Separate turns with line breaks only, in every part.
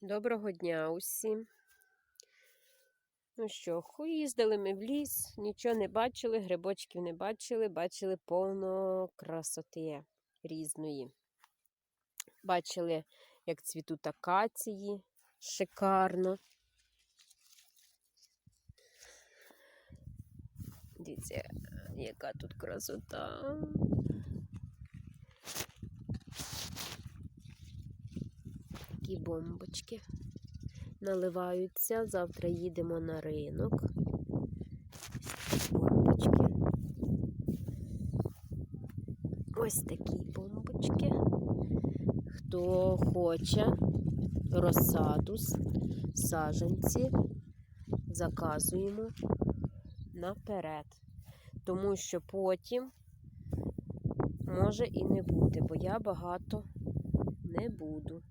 Доброго дня усім. Ну що, їздили ми в ліс, нічого не бачили, грибочків не бачили, бачили повно красоти різної. Бачили, як цвітуть акації, шикарно. Дивіться, яка тут красота. Такі бомбочки наливаються. Завтра їдемо на ринок. Бомбочки. Ось такі бомбочки. Хто хоче розсаду, саженці, заказуємо наперед. Тому що потім може і не бути, бо я багато не буду.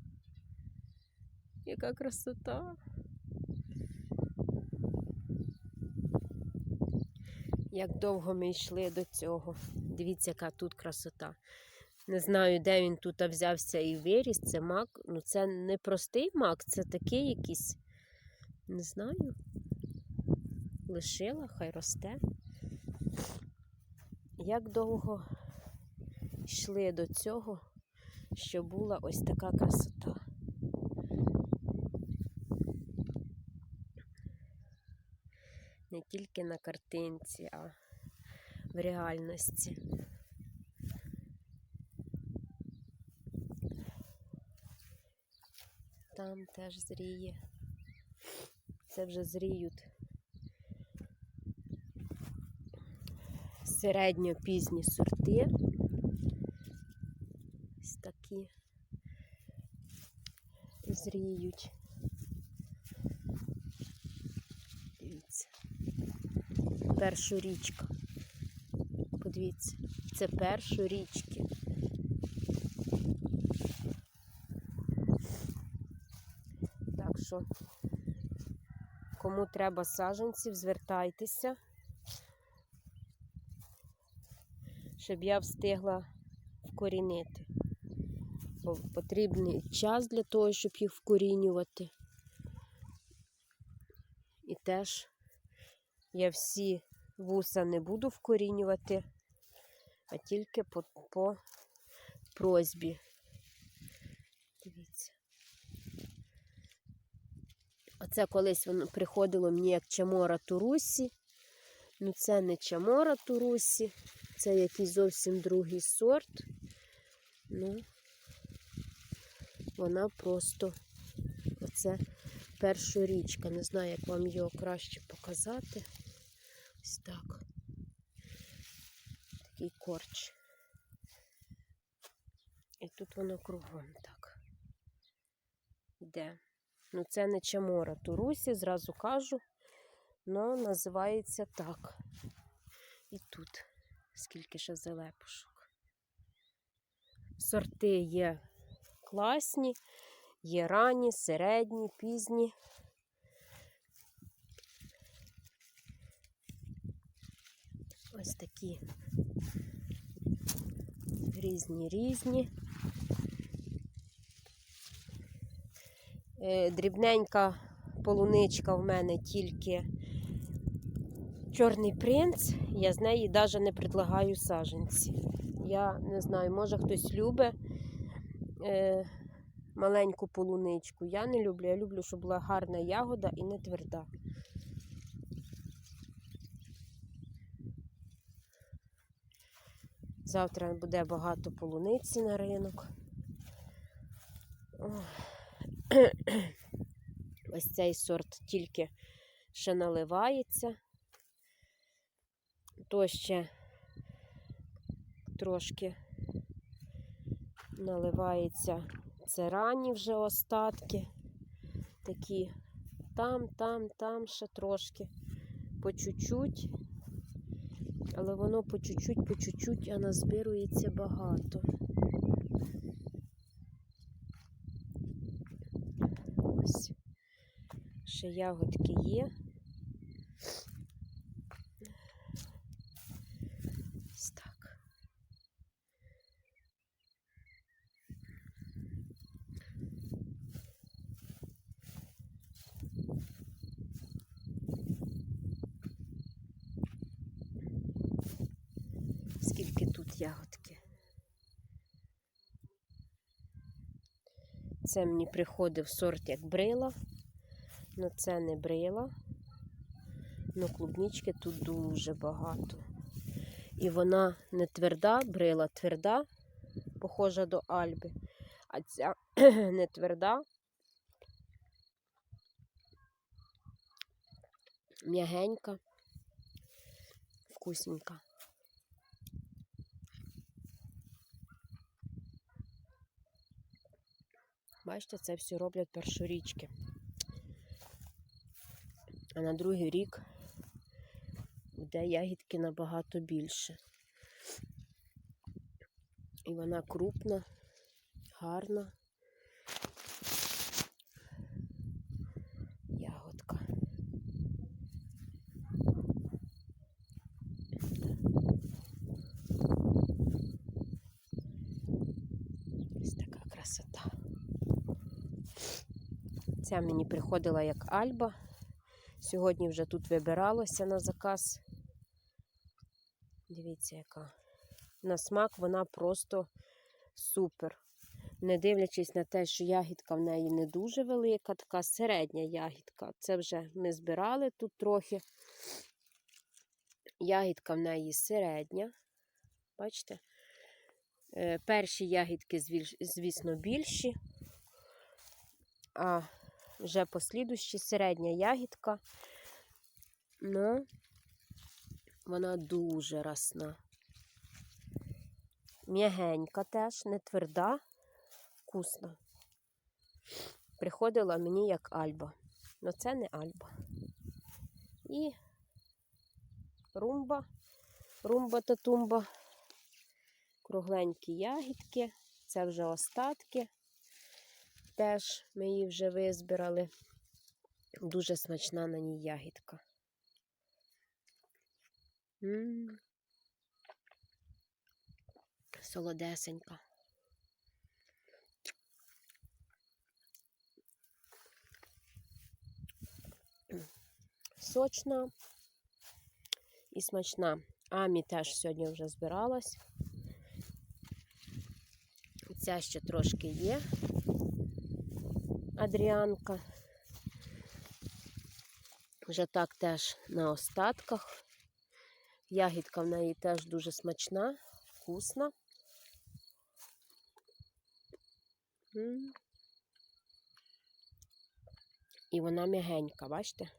Яка красота. Як довго ми йшли до цього. Дивіться, яка тут красота. Не знаю, де він тут взявся і виріс. Це мак. Ну, це не простий мак, це такий якийсь. Не знаю. Лишила, хай росте. Як довго йшли до цього, що була ось така красота. Не тільки на картинці, а в реальності. Там теж зріє. Це вже зріють середньо-пізні сорти. Ось такі зріють. Дивіться першу річка. Подивіться, це першу річки. Так що, кому треба саджанців, звертайтеся, щоб я встигла вкорінити. Бо потрібний час для того, щоб їх вкорінювати. І теж я всі вуса не буду вкорінювати, а тільки по, по просьбі. Дивіться. Оце колись воно приходило мені як чамора турусі. Ну, це не чамора турусі, це якийсь зовсім другий сорт. Ну, вона просто оце першорічка. Не знаю, як вам його краще показати. Ось так. Такий корч. І тут воно кругом так. Йде. Ну, це не чамора турусі, зразу кажу, але називається так. І тут, скільки ще залепушок. Сорти є класні, є ранні, середні, пізні. Ось такі різні різні. Е, дрібненька полуничка в мене тільки чорний принц, я з неї навіть не предлагаю саженці. Я не знаю, може хтось любить е, маленьку полуничку. Я не люблю. Я люблю, щоб була гарна ягода і не тверда. Завтра буде багато полуниці на ринок. Ось цей сорт тільки ще наливається. То ще трошки наливається це ранні вже остатки. Такі там, там, там ще трошки по чуть-чуть. Але воно по чуть-чуть, по чуть-чуть, а назбирується багато. Ось. Ще ягодки є. Ось так. ягодки. Це мені приходив сорт як брила, але це не брила. Ну, клубнички тут дуже багато. І вона не тверда, брила тверда, похожа до Альби, а ця не тверда. М'ягенька, вкусненька. Бачите, це все роблять першорічки. А на другий рік буде ягідки набагато більше. І вона крупна, гарна. Ягодка. Ось така красота. Ця мені приходила як альба. Сьогодні вже тут вибиралося на заказ. Дивіться, яка. На смак вона просто супер. Не дивлячись на те, що ягідка в неї не дуже велика, така середня ягідка. Це вже ми збирали тут трохи. Ягідка в неї середня. Бачите? Е, Перші ягідки, звісно, більші, а вже послідущі середня ягідка. Ну, вона дуже росна. М'ягенька теж, не тверда, вкусна. Приходила мені як альба. але це не альба. І румба, румба та тумба. Кругленькі ягідки. Це вже остатки. Теж ми її вже визбирали. Дуже смачна на ній ягідка. М. Солодесенька. Сочна і смачна. Амі теж сьогодні вже збиралась. Ця ще трошки є. Адріанка. Вже так теж на остатках. Ягідка в неї теж дуже смачна, вкусна. І вона м'ягенька, бачите?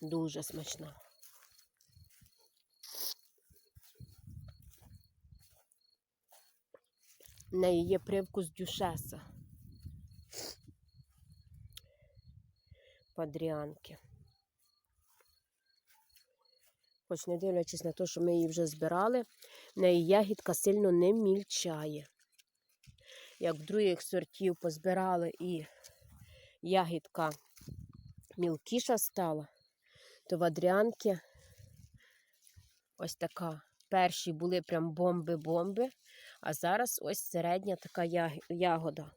Дуже смачна. В неї є привкус дюшеса. Падріанки. Хоч не дивлячись на те, що ми її вже збирали, в неї ягідка сильно не мільчає. Як других сортів позбирали і ягідка мілкіша стала, то в Адріанки ось така. Перші були прям бомби-бомби, а зараз ось середня така ягода.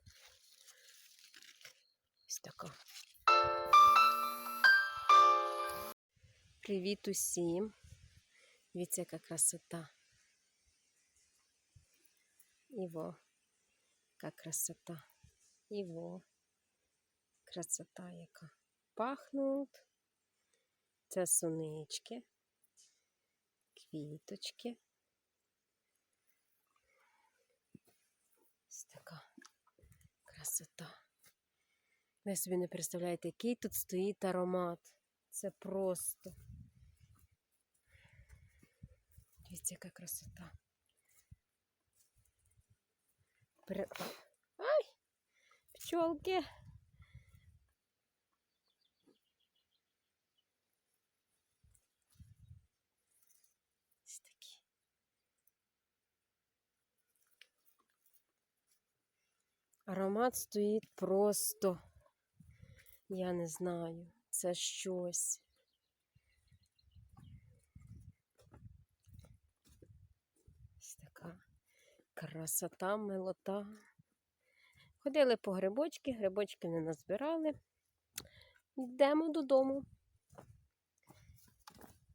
Ось така. Привіт усім. Дивіться, яка красота. Іво, яка красота. Іво. Красота яка. Пахнуть. Це сунички, квіточки. Ось така красота. Ви собі не представляєте, який тут стоїть аромат. Це просто. Дивіться, яка красота. При... Ай! Пчолки! Аромат стоїть просто, я не знаю, це щось. Ось така красота, милота. Ходили по грибочки, грибочки не назбирали. Йдемо додому.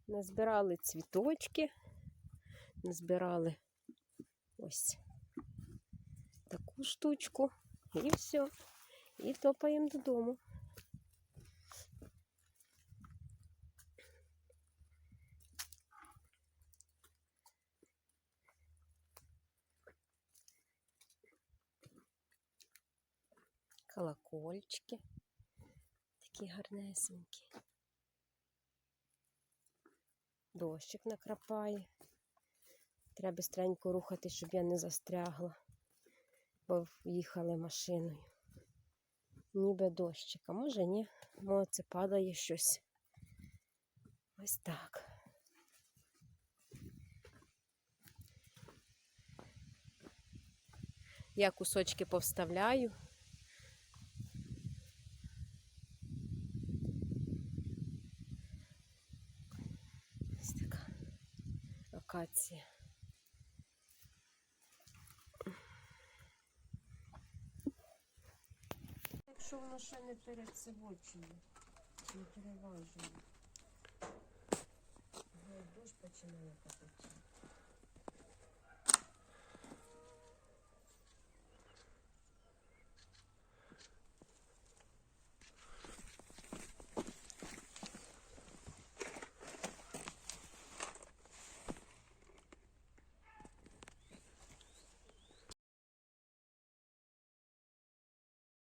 Назбирали цвіточки, назбирали ось таку штучку, і все. І топаємо додому. Колокольчики. Такі гарнесенькі. Дощик накрапає. Треба стренько рухати, щоб я не застрягла, бо їхали машиною. Ніби дощик, а може ні, може це падає щось. Ось так. Я кусочки повставляю. Ось така акація. Якщо воно ще не пересивочує, не переважене. Дощ починає капати.